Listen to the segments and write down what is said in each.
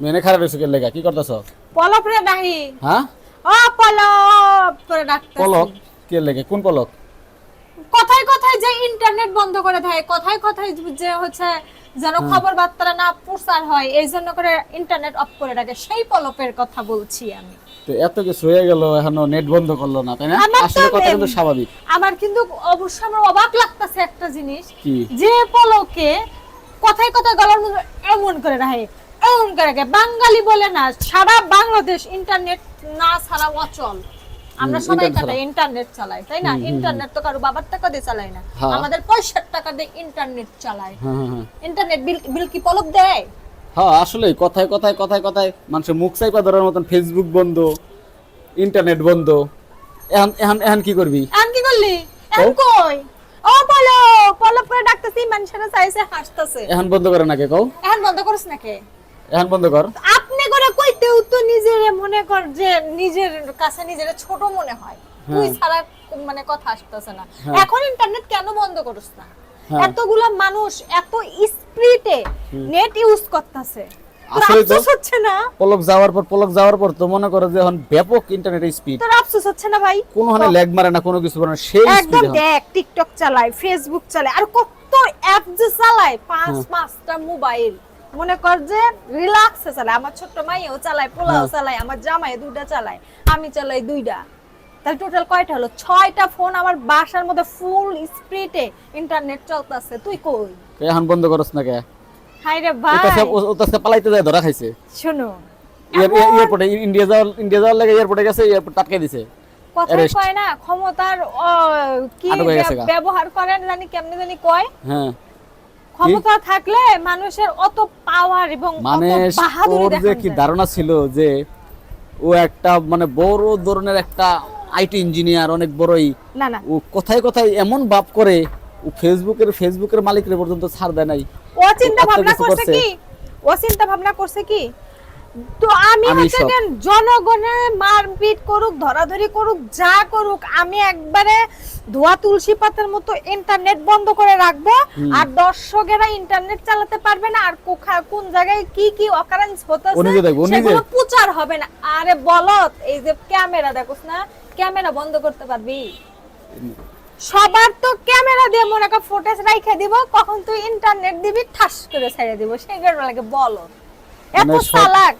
মেনে খারাপ হয়েছে কে লেগা? কি করতেছ? পলপ রে নাহি হ্যাঁ? ও পলপ করে ডাকতেছি। পলক? কে লেগে? কোন পলক? কথায় কথায় যে ইন্টারনেট বন্ধ করে দেয় কথায় কথায় যে হচ্ছে যেন খবর বার্তা না প্রচার হয় এই জন্য করে ইন্টারনেট অফ করে রাখে সেই পলপের কথা বলছি আমি। তো এত কিছু হয়ে গেল এখনও নেট বন্ধ করল না তাই না? আসলে কথা কিন্তু স্বাভাবিক। আমার কিন্তু অবশ্য আমার অবাক লাগতেছে একটা জিনিস। যে পলকে কথায় কথায় গলার মধ্যে এমন করে রাখে করে বাঙালি বলে না সারা বাংলাদেশ ইন্টারনেট না ছাড়া অচল। আমরা সবাই কাটা ইন্টারনেট চালাই তাই না? ইন্টারনেট তো কারও বাবার টাকা দিয়ে চালাই না। হ্যাঁ। আমাদের পয়সার টাকা দিয়ে ইন্টারনেট হ্যাঁ ইন্টারনেট বিল বিল কি পলক দেয়? হ্যাঁ আসলে কথায় কথায় কথায় কথায় মানুষের মুখ চাইপা ধরার মতন ফেসবুক বন্ধ ইন্টারনেট বন্ধ। এখন এখন এখন কি করবি? এখন কি করলি? এখন কই? ও পলক পলক করে ডাকতেছি মানুষেরা চাইছে হাসতেছে। এখন বন্ধ করে না কে কও? এখন বন্ধ করিস নাকি এখন বন্ধ কর। আপনি করে কইতেও তো নিজের মনে কর যে নিজের কাছে নিজের ছোট মনে হয়। তুই ছাড়া মানে কথা আসতেছে না। হ্যাঁ। এখন ইন্টারনেট কেন বন্ধ করিস না? হ্যাঁ। এতগুলো মানুষ এত স্পিডে নেট ইউজ করতেছে। আসলে তো- হচ্ছে না? পলক যাওয়ার পর পলক যাওয়ার পর তো মনে করো যে এখন ব্যাপক ইন্টারনেটের স্পিড তোর আফসোস হচ্ছে না ভাই? কোনো হানে ল্যাগ মারে না কোনো কিছু না সেই একদম দেখ টিকটক চালায় ফেসবুক চালায় আর কত অ্যাপ যে চালায় পাঁচ হ্যাঁ। পাঁচটা মোবাইল মনে কর যে রিল্যাক্সে চালায়। আমার ছোট্ট মাইও চালায় পোলাও হ্যাঁ। চালায় আমার জামাই দুইটা চালায় আমি চালাই দুইটা। তাহলে টোটাল কয়টা হলো? ছয়টা ফোন আমার বাসার মধ্যে ফুল স্পিডে ইন্টারনেট চলতেছে। তুই কই? এখন বন্ধ করছ না কে? হাই রে ভাই। ওটাছে ওটাছে পালাইতে যায় ধরা খাইছে। শোনো এয়ারপোর্টে ইন্ডিয়া যাওয়ার ইন্ডিয়া যাওয়ার লাগে এয়ারপোর্টে গেছে এয়ারপোর্ট আটকে দিছে। কথা কয় না ক্ষমতার কি ব্যবহার করেন জানি কেমনে জানি কয়। হ্যাঁ। ক্ষমতা থাকলে মানুষের অত পাওয়ার এবং মানে ওর যে কি ধারণা ছিল যে ও একটা মানে বড় ধরনের একটা আইটি ইঞ্জিনিয়ার অনেক বড়ই না না। ও কোথায় কোথায় এমন ভাব করে ও ফেসবুকের ফেসবুকের মালিকের পর্যন্ত ছাড় দেয় নাই। ও চিন্তা ভাবনা করছে। কি? ও চিন্তা ভাবনা করছে কি? তো আমি হচ্ছে মারপিট করুক ধরাধরি করুক যা করুক আমি একবারে ধোয়া তুলসী পাতার মতো ইন্টারনেট বন্ধ করে রাখব। আর দর্শকেরা ইন্টারনেট চালাতে পারবে না আর কোখা- কোন জায়গায় কি কি অকারেন্স হতেছে। সেগুলো প্রচার হবে না। আরে বলত এই যে ক্যামেরা দেখোস না ক্যামেরা বন্ধ করতে পারবি। সবার তো ক্যামেরা দিয়ে মনে কর ফুটেজ রাইখে দিব কখন তুই ইন্টারনেট দিবি ঠাস করে ছেড়ে দিব। সেগুলো লাগে বলো এত মানে চালাক।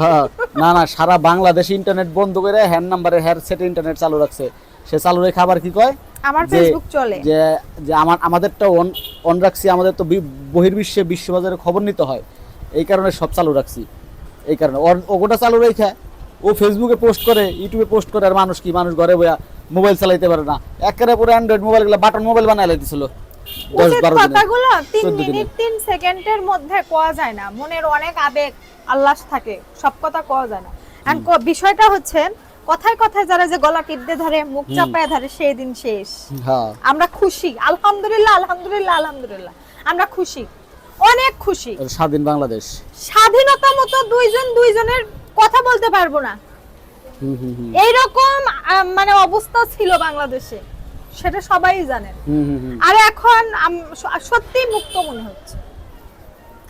হ্যাঁ, না না সারা বাংলাদেশে ইন্টারনেট বন্ধ করে হ্যান্ড নাম্বারে হ্যার সেটে ইন্টারনেট চালু রাখছে। সে চালু রেখে আবার কি কয়? আমার ফেসবুক চলে। যে যে আমার আমাদেরটা অন অন রাখছি আমাদের তো বহির্বিশ্বে বিশ্ববাজারে খবর নিতে হয়। এই কারণে সব চালু রাখছি। এই কারণে। ওর ওটা চালু রেখে ও ফেসবুকে পোস্ট করে ইউটিউবে পোস্ট করে আর মানুষ কি? মানুষ ঘরে বইয়া মোবাইল চালাইতে পারে না। একেবারে পুরো অ্যান্ড্রয়েড মোবাইলগুলো বাটন মোবাইল বানাই লাইতেছিল। দশ বারো কথাগুলো তিন মিনিট তিন সেকেন্ডের মধ্যে কোয়া যায় না। মনের অনেক আবেগ আল্লাস থাকে সব কথা কোয়া যায় না। বিষয়টা হচ্ছে কথায় কথায় যারা যে গলা টিপতে ধরে মুখ চাপায় ধরে সেই দিন শেষ। হ্যাঁ। আমরা খুশি। আলহামদুলিল্লাহ আলহামদুলিল্লাহ আলহামদুলিল্লাহ। আমরা খুশি। অনেক খুশি। স্বাধীন বাংলাদেশ। স্বাধীনতা মতো দুইজন দুইজনের কথা বলতে পারব না। এইরকম মানে অবস্থা ছিল বাংলাদেশে। সেটা সবাই জানেন আর এখন আম- স- সত্যিই মুক্ত মনে হচ্ছে।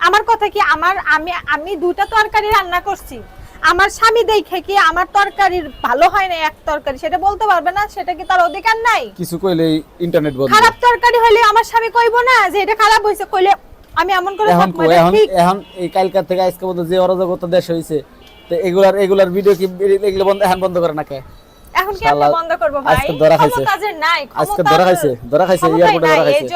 আমার কথা কি আমার আমি আমি দুটা তরকারি রান্না করছি। আমার স্বামী দেখে কি আমার তরকারির ভালো হয় না এক তরকারি? সেটা বলতে পারবে না সেটা কি তার অধিকার নাই? কিছু কইলে ইন্টারনেট বন্ধ। খারাপ তরকারি হলে আমার স্বামী কইবো না যে এটা খারাপ হয়েছে কইলে আমি এমন করে এখন কই, এখন এখন এই কালকার থেকে আজকে পর্যন্ত যে অরাজকতা দেশ হয়েছে তো এগুলার এগুলার ভিডিও কি এগুলো বন্ধ এখন বন্ধ করে না কে? এখন কি আমরা বন্ধ করব ভাই? আজকে ধরা খাইছে। যে নাই আজকে ধরা খাইছে ধরা খাইছে এয়ারপোর্টে ধরা খাইছে।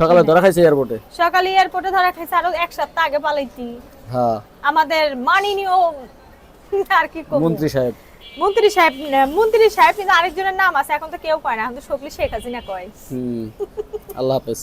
সকালে ধরা খাইছে এয়ারপোর্টে সকালে এয়ারপোর্টে ধরা খাইছে আরও এক সপ্তাহ আগে পালাইতি হ্যাঁ। আমাদের মাননীয় আর কি? মন্ত্রী সাহেব। মন্ত্রী সাহেব মন্ত্রী সাহেব কিন্তু আরেকজনের নাম আছে এখন তো কেউ কয় না এখন তো সকলি শেখ হাসিনা কয়। হুম। আল্লাহ হাফেজ।